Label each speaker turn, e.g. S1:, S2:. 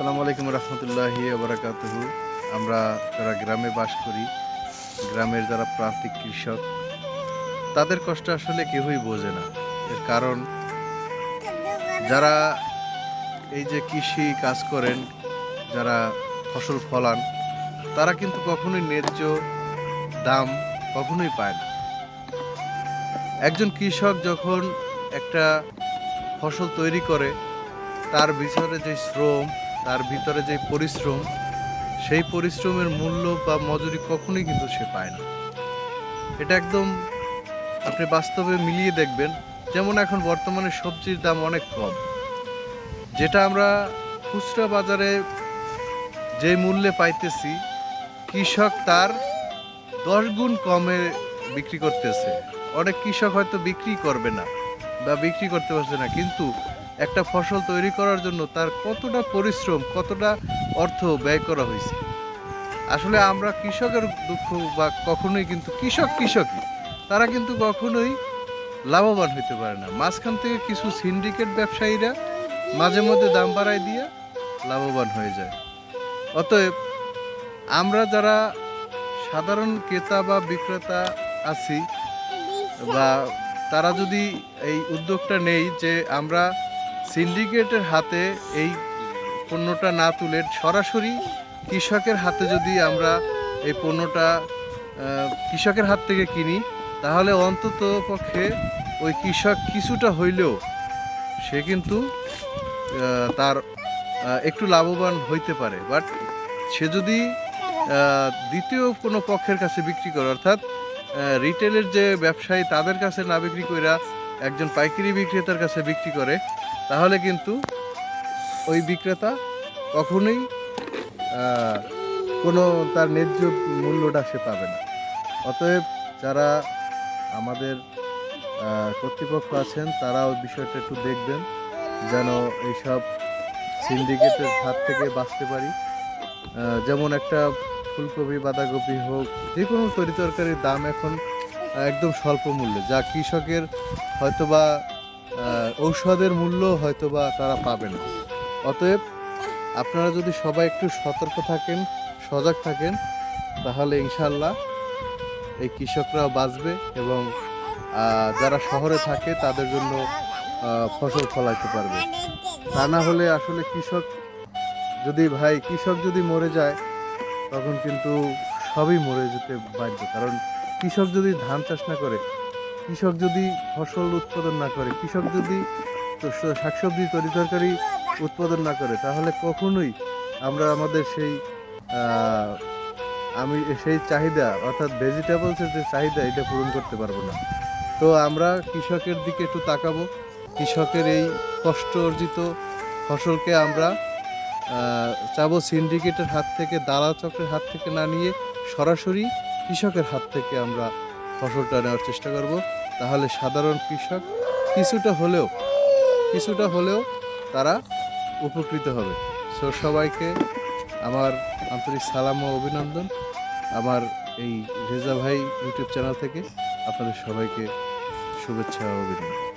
S1: আসসালামু আলাইকুম রহমতুল্লাহি আবরাকাতুহু আমরা যারা গ্রামে বাস করি, গ্রামের যারা প্রান্তিক কৃষক, তাদের কষ্ট আসলে কেউই বোঝে না। এর কারণ, যারা এই যে কৃষি কাজ করেন, যারা ফসল ফলান, তারা কিন্তু কখনোই ন্যায্য দাম কখনোই পায় না। একজন কৃষক যখন একটা ফসল তৈরি করে, তার ভিতরে যে শ্রম তার ভিতরে যে পরিশ্রম, সেই পরিশ্রমের মূল্য বা মজুরি কখনোই কিন্তু সে পায় না। এটা একদম আপনি বাস্তবে মিলিয়ে দেখবেন, যেমন এখন বর্তমানে সবজির দাম অনেক কম। যেটা আমরা খুচরা বাজারে যে মূল্যে পাইতেছি, কৃষক তার দশ গুণ কমে বিক্রি করতেছে। অনেক কৃষক হয়তো বিক্রি করবে না বা বিক্রি করতে পারছে না, কিন্তু একটা ফসল তৈরি করার জন্য তার কতটা পরিশ্রম, কতটা অর্থ ব্যয় করা হয়েছে? আসলে আমরা কৃষকের দুঃখ বা কখনোই কিন্তু কৃষক কৃষকই, তারা কিন্তু কখনোই লাভবান হতে পারে না। মাঝখান থেকে কিছু সিন্ডিকেট ব্যবসায়ীরা মাঝে মধ্যে দাম বাড়ায় দিয়ে লাভবান হয়ে যায়। অতএব আমরা যারা সাধারণ ক্রেতা বা বিক্রেতা আছি বা তারা যদি এই উদ্যোগটা নেই যে আমরা সিন্ডিকেটের হাতে এই পণ্যটা না তুলে সরাসরি কৃষকের হাতে যদি আমরা এই পণ্যটা কৃষকের হাত থেকে কিনি, তাহলে অন্তত পক্ষে ওই কৃষক কিছুটা হইলেও সে কিন্তু তার একটু লাভবান হইতে পারে। বাট সে যদি দ্বিতীয় কোনো পক্ষের কাছে বিক্রি করে, অর্থাৎ রিটেলের যে ব্যবসায়ী তাদের কাছে না বিক্রি কইরা একজন পাইকারি বিক্রেতার কাছে বিক্রি করে, তাহলে কিন্তু ওই বিক্রেতা কখনোই কোনো তার ন্যায্য মূল্যটা সে পাবে না। অতএব যারা আমাদের কর্তৃপক্ষ আছেন তারা ওই বিষয়টা একটু দেখবেন, যেন এইসব সিন্ডিকেটের হাত থেকে বাঁচতে পারি। যেমন একটা ফুলকপি, বাঁধাকপি হোক যে কোনো তরি তরকারির দাম এখন একদম স্বল্প মূল্যে। যা কৃষকের হয়তোবা ঔষধের মূল্য হয়তোবা তারা পাবে না। অতএব আপনারা যদি সবাই একটু সতর্ক থাকেন, সজাগ থাকেন, তাহলে ইনশাল্লাহ এই কৃষকরা বাঁচবে এবং যারা শহরে থাকে তাদের জন্য ফসল ফলাইতে পারবে। তা না হলে আসলে কৃষক যদি, ভাই, কৃষক যদি মরে যায়, তখন কিন্তু সবই মরে যেতে বাধ্য। কারণ কৃষক যদি ধান চাষ না করে, কৃষক যদি ফসল উৎপাদন না করে, কৃষক যদি শাকসবজি, তরি তরকারি উৎপাদন না করে, তাহলে কখনোই আমরা আমাদের সেই আমি সেই চাহিদা, অর্থাৎ ভেজিটেবলসের যে চাহিদা, এটা পূরণ করতে পারব না। তো আমরা কৃষকের দিকে একটু তাকাবো। কৃষকের এই কষ্ট অর্জিত ফসলকে আমরা চাবো সিন্ডিকেটের হাত থেকে, দালাল চক্রের হাত থেকে না নিয়ে সরাসরি কৃষকের হাত থেকে আমরা ফসলটা নেওয়ার চেষ্টা করব। তাহলে সাধারণ কৃষক কিছুটা হলেও কিছুটা হলেও তারা উপকৃত হবে। সো সবাইকে আমার আন্তরিক সালাম ও অভিনন্দন। আমার এই রেজা ভাই ইউটিউব চ্যানেল থেকে আপনাদের সবাইকে শুভেচ্ছা অভিনন্দন।